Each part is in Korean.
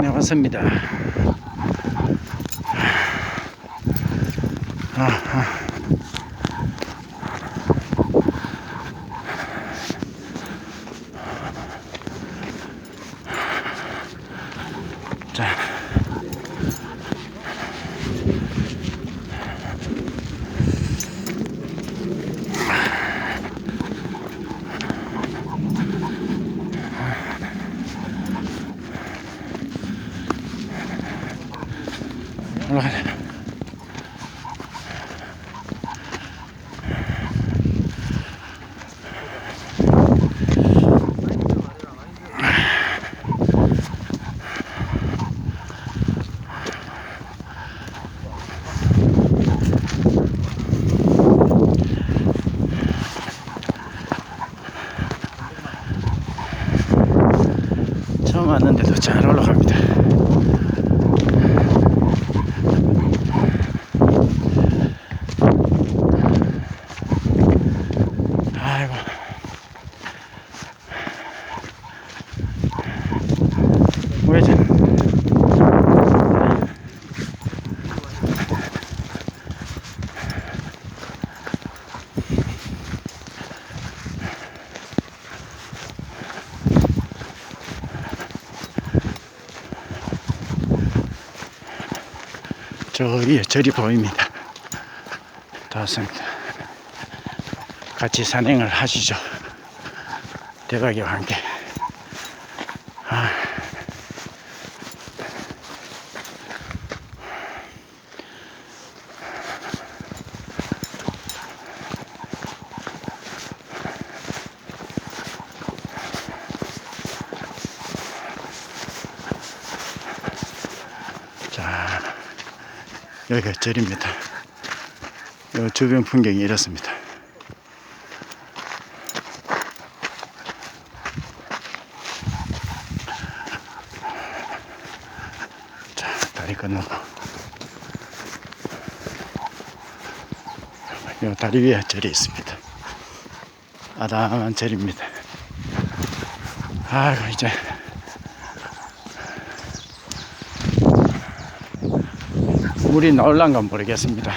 산에 왔습니다. 아하. 왔는데도 잘 올라갑니다. 아이고. 왜지? 저 위에 절이 보입니다. 다 왔습니다. 같이 산행을 하시죠. 대박이와 함께. 여기가 절입니다. 요 주변 풍경이 이렇습니다. 자, 다리 건너고. 요 다리 위에 절이 있습니다. 아담한 절입니다. 아이고, 이제. 물이 나올란가 모르겠습니다.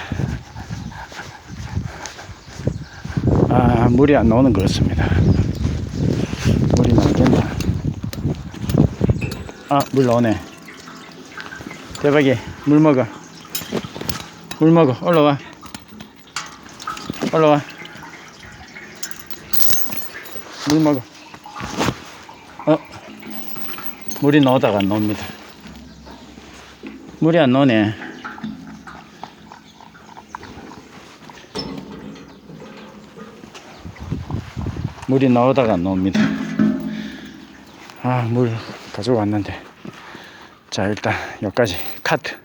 아, 물이 안 나오는 것 같습니다. 물이 나오겠나? 아, 물 나오네. 대박이, 물 먹어. 물 먹어. 올라와. 올라와. 물 먹어. 어, 물이 나오다가 안 나옵니다. 물이 안 나오네. 물이 나오다가 안 나옵니다. 아, 물 가지고 왔는데. 자, 일단 여기까지 카트.